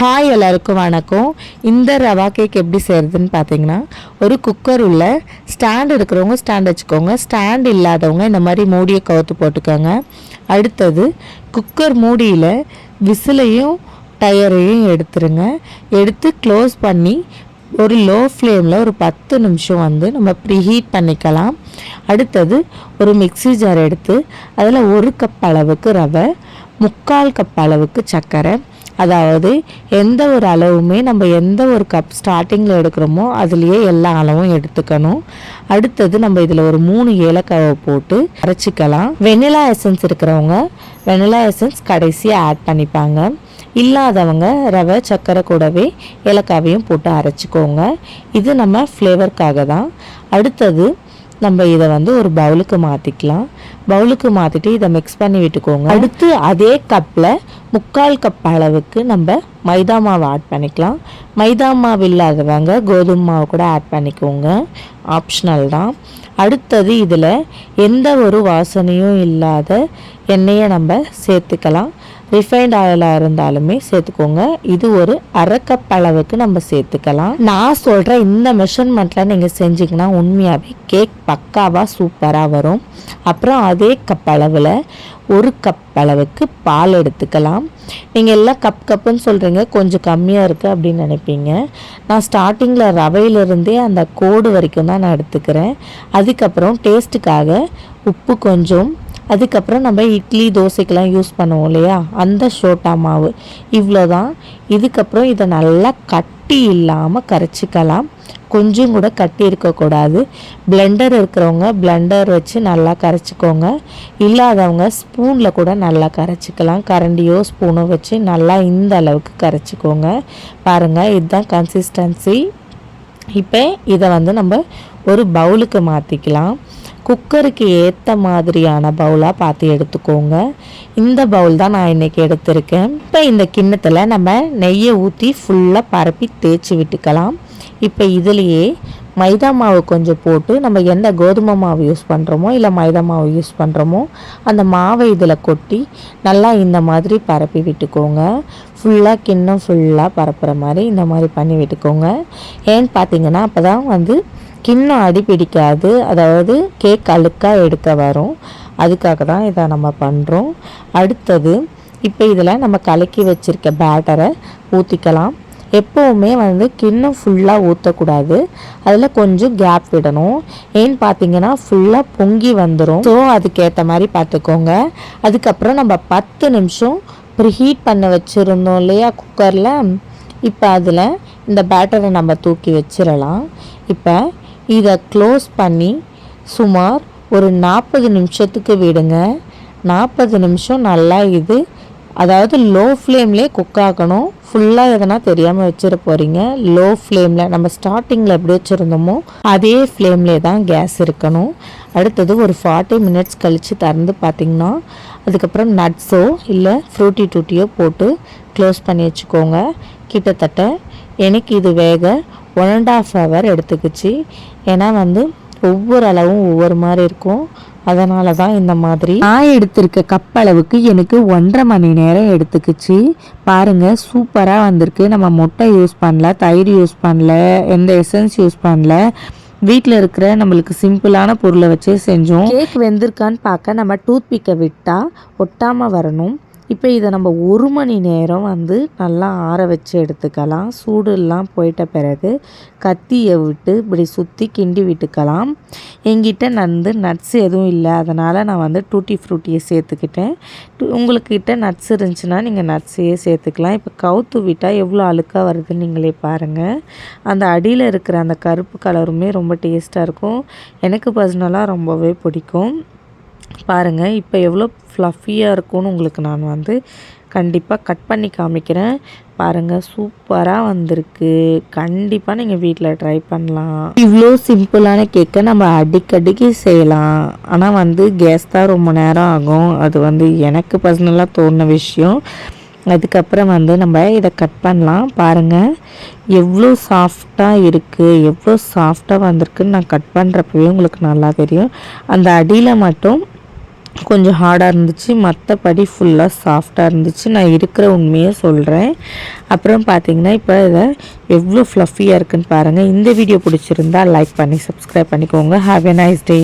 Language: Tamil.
ஹாய் எல்லாருக்கும் வணக்கம். இந்த ரவா கேக் எப்படி செய்கிறதுன்னு பார்த்தீங்கன்னா ஒரு குக்கர் உள்ள ஸ்டாண்ட் இருக்கிறவங்க ஸ்டாண்ட் வச்சுக்கோங்க. ஸ்டாண்ட் இல்லாதவங்க இந்த மாதிரி மூடியை கவுத்து போட்டுக்கோங்க. அடுத்தது குக்கர் மூடியில் விசிலையும் டயரையும் எடுத்துருங்க. எடுத்து க்ளோஸ் பண்ணி ஒரு லோ ஃப்ளேமில் ஒரு பத்து நிமிஷம் வந்து நம்ம ப்ரீஹீட் பண்ணிக்கலாம். அடுத்தது ஒரு மிக்ஸி ஜார் எடுத்து அதில் ஒரு கப் அளவுக்கு ரவை முக்கால் கப் அளவுக்கு சர்க்கரை அதாவது எந்த ஒரு அளவுமே நம்ம எந்த ஒரு கப் ஸ்டார்டிங்கில் எடுக்கிறோமோ அதுலேயே எல்லா அளவும் எடுத்துக்கணும். அடுத்தது நம்ம இதில் ஒரு மூணு ஏலக்காவை போட்டு அரைச்சிக்கலாம். வெனிலா எசன்ஸ் இருக்கிறவங்க வெனிலா எசன்ஸ் கடைசியாக ஆட் பண்ணிப்பாங்க. இல்லாதவங்க ரவை சர்க்கரை கூடவே ஏலக்காவையும் போட்டு அரைச்சிக்கோங்க. இது நம்ம ஃப்ளேவருக்காக தான் அடுத்தது நம்ம இதை வந்து ஒரு பவுலுக்கு மாற்றிக்கலாம் பவுலுக்கு மாற்றிட்டு இதை மிக்ஸ் பண்ணி விட்டுக்கோங்க. அடுத்து அதே கப்பில் முக்கால் கப் அளவுக்கு நம்ம மைதா மாவு ஆட் பண்ணிக்கலாம். மைதா மாவு இல்லாதவங்க கோதுமை மாவு கூட ஆட் பண்ணிக்கோங்க. ஆப்ஷனல் தான். அடுத்தது இதில் எந்த ஒரு வாசனையும் இல்லாத எண்ணெயை நம்ம சேர்த்துக்கலாம். ரிஃபைண்ட் ஆயிலாக இருந்தாலுமே சேர்த்துக்கோங்க. இது ஒரு அரை கப் அளவுக்கு நம்ம சேர்த்துக்கலாம். நான் சொல்கிற இந்த மெஷர்மெண்ட்டில் நீங்கள் செஞ்சிங்கன்னா உண்மையாகவே கேக் பக்காவாக சூப்பராக வரும். அப்புறம் அதே கப் அளவில் ஒரு கப் அளவுக்கு பால் எடுத்துக்கலாம். நீங்கள் எல்லாம் கப் கப்புன்னு சொல்கிறீங்க கொஞ்சம் கம்மியாக இருக்குது அப்படின்னு நினைப்பீங்க. நான் ஸ்டார்டிங்கில் ரவையிலிருந்தே அந்த கோடு வரைக்கும் தான் நான் எடுத்துக்கிறேன். அதுக்கப்புறம் டேஸ்ட்டுக்காக உப்பு கொஞ்சம் அதுக்கப்புறம் நம்ம இட்லி தோசைக்கெலாம் யூஸ் பண்ணுவோம் இல்லையா? அந்த ஷோட்டா மாவு. இவ்வளோ தான் இதுக்கப்புறம் இதை நல்லா கட்டி இல்லாமல் கரைச்சிக்கலாம். கொஞ்சம் கூட கட்டி இருக்கக்கூடாது. பிளெண்டர் இருக்கிறவங்க பிளெண்டர் வச்சு நல்லா கரைச்சிக்கோங்க. இல்லாதவங்க ஸ்பூனில் கூட நல்லா கரைச்சிக்கலாம். கரண்டியோ ஸ்பூனோ வச்சு நல்லா இந்த அளவுக்கு கரைச்சிக்கோங்க. பாருங்கள் இதுதான் கன்சிஸ்டன்சி இப்போ இதை வந்து நம்ம ஒரு பவுலுக்கு மாற்றிக்கலாம் குக்கருக்கு ஏற்ற மாதிரியான பவுலாக பார்த்து எடுத்துக்கோங்க. இந்த பவுல் தான் நான் இன்றைக்கி எடுத்திருக்கேன். இப்போ இந்த கிண்ணத்தில் நம்ம நெய்யை ஊற்றி ஃபுல்லாக பரப்பி தேய்ச்சி விட்டுக்கலாம். இப்போ இதுலேயே மைதா மாவு கொஞ்சம் போட்டு நம்ம எந்த கோதுமை மாவு யூஸ் பண்ணுறோமோ இல்லை மைதா மாவு யூஸ் பண்ணுறோமோ அந்த மாவை இதில் கொட்டி நல்லா இந்த மாதிரி பரப்பி விட்டுக்கோங்க. ஃபுல்லாக கிண்ணம் ஃபுல்லாக பரப்புகிற மாதிரி இந்த மாதிரி பண்ணி விட்டுக்கோங்க. ஏன்னு பார்த்தீங்கன்னா அப்போ தான் வந்து கிண்ணம் அடி பிடிக்காது. அதாவது கேக் அழுக்காக எடுக்க வரும். அதுக்காக தான் இதை நம்ம பண்ணுறோம் அடுத்தது இப்போ இதில் நம்ம கலக்கி வச்சுருக்க பேட்டரை ஊற்றிக்கலாம் எப்போவுமே வந்து கிண்ணம் ஃபுல்லாக ஊற்றக்கூடாது அதில் கொஞ்சம் கேப் விடணும். ஏன்னு பார்த்தீங்கன்னா ஃபுல்லாக பொங்கி வந்துடும் ஸோ அதுக்கேற்ற மாதிரி பார்த்துக்கோங்க அதுக்கப்புறம் நம்ம பத்து நிமிஷம் ப்ரீஹீட் பண்ண வச்சுருந்தோம் இல்லையா குக்கரில் இப்போ அதில் இந்த பேட்டரை நம்ம தூக்கி வச்சிடலாம் இப்போ இதை க்ளோஸ் பண்ணி சுமார் ஒரு நாற்பது நிமிஷத்துக்கு விடுங்க. நாற்பது நிமிஷம் நல்லா இது அதாவது லோ ஃப்ளேம்லேயே குக் ஆகணும். ஃபுல்லாக எதனா தெரியாமல் வச்சிட போகிறீங்க லோ ஃப்ளேமில் நம்ம ஸ்டார்டிங்கில் எப்படி வச்சுருந்தோமோ அதே ஃப்ளேம்லேயே தான் கேஸ் இருக்கணும். அடுத்தது ஒரு ஃபார்ட்டி மினிட்ஸ் கழித்து திறந்து பார்த்திங்கன்னா அதுக்கப்புறம் நட்ஸோ இல்லை ஃப்ரூட்டி டூட்டியோ போட்டு க்ளோஸ் பண்ணி வச்சுக்கோங்க. கிட்டத்தட்ட எனக்கு இது வேக ஒன் அண்ட் ஆஃப் ஹவர் எடுத்துக்கிச்சு. ஏன்னா வந்து ஒவ்வொரு அளவும் ஒவ்வொரு மாதிரி இருக்கும். அதனால தான் இந்த மாதிரி. நான் எடுத்திருக்க கப் அளவுக்கு எனக்கு ஒன்றரை மணி நேரம் எடுத்துக்கிச்சு. பாருங்கள் சூப்பராக வந்திருக்கு. நம்ம முட்டை யூஸ் பண்ணல தயிர் யூஸ் பண்ணல எந்த எசன்ஸ் யூஸ் பண்ணல. வீட்டில் இருக்கிற நம்மளுக்கு சிம்பிளான பொருளை வச்சே செஞ்சோம். கேக் வெந்திருக்கான்னு பார்க்க நம்ம டூத் பிக்கை விட்டால் ஒட்டாமல் வரணும். இப்போ இதை நம்ம ஒரு மணி நேரம் வந்து நல்லா ஆற வச்சு எடுத்துக்கலாம். சூடுலாம் போயிட்ட பிறகு கத்தியை விட்டு இப்படி சுற்றி கிண்டி விட்டுக்கலாம். எங்கிட்ட வந்து நட்ஸ் எதுவும் இல்லை. அதனால் நான் வந்து டூட்டி ஃப்ரூட்டியை சேர்த்துக்கிட்டேன். உங்களுக்கிட்ட நட்ஸ் இருந்துச்சுன்னா நீங்கள் நட்ஸையே சேர்த்துக்கலாம். இப்போ கவுத்து விட்டால் எவ்வளோ அழுக்காக வருதுன்னு நீங்களே பாருங்கள் அந்த அடியில் இருக்கிற அந்த கருப்பு கலருமே ரொம்ப டேஸ்ட்டாக இருக்கும். எனக்கு பர்சனலாக ரொம்பவே பிடிக்கும். பாருங்கள் இப்போ எவ்வளோ ஃப்ளஃபியாக இருக்கும்னு உங்களுக்கு நான் வந்து கண்டிப்பாக கட் பண்ணி காமிக்கிறேன். பாருங்கள் சூப்பராக வந்திருக்கு. கண்டிப்பாக நீங்கள் வீட்டில் ட்ரை பண்ணலாம். இவ்வளோ சிம்பிளான கேக்கை நம்ம அடிக்கடிக்கு செய்யலாம். ஆனால் வந்து கேஸ் தான் ரொம்ப நேரம் ஆகும். அது வந்து எனக்கு பர்சனலாக தோணுன விஷயம். அதுக்கப்புறம் வந்து நம்ம இதை கட் பண்ணலாம். பாருங்கள் எவ்வளோ சாஃப்டாக இருக்குது எவ்வளோ சாஃப்டாக வந்திருக்குன்னு நான் கட் பண்ணுறப்பவே உங்களுக்கு நல்லா தெரியும். அந்த அடியில் மட்டும் கொஞ்சம் ஹார்டாக இருந்துச்சு. மற்றபடி ஃபுல்லாக சாஃப்டாக இருந்துச்சு. நான் இருக்கிற உண்மையை சொல்கிறேன் அப்புறம் பார்த்தீங்கன்னா இப்போ இதை எவ்வளோ ஃப்ளஃபியாக இருக்குன்னு பாருங்கள் இந்த வீடியோ பிடிச்சிருந்தா லைக் பண்ணி சப்ஸ்கிரைப் பண்ணிக்கோங்க. Have a nice day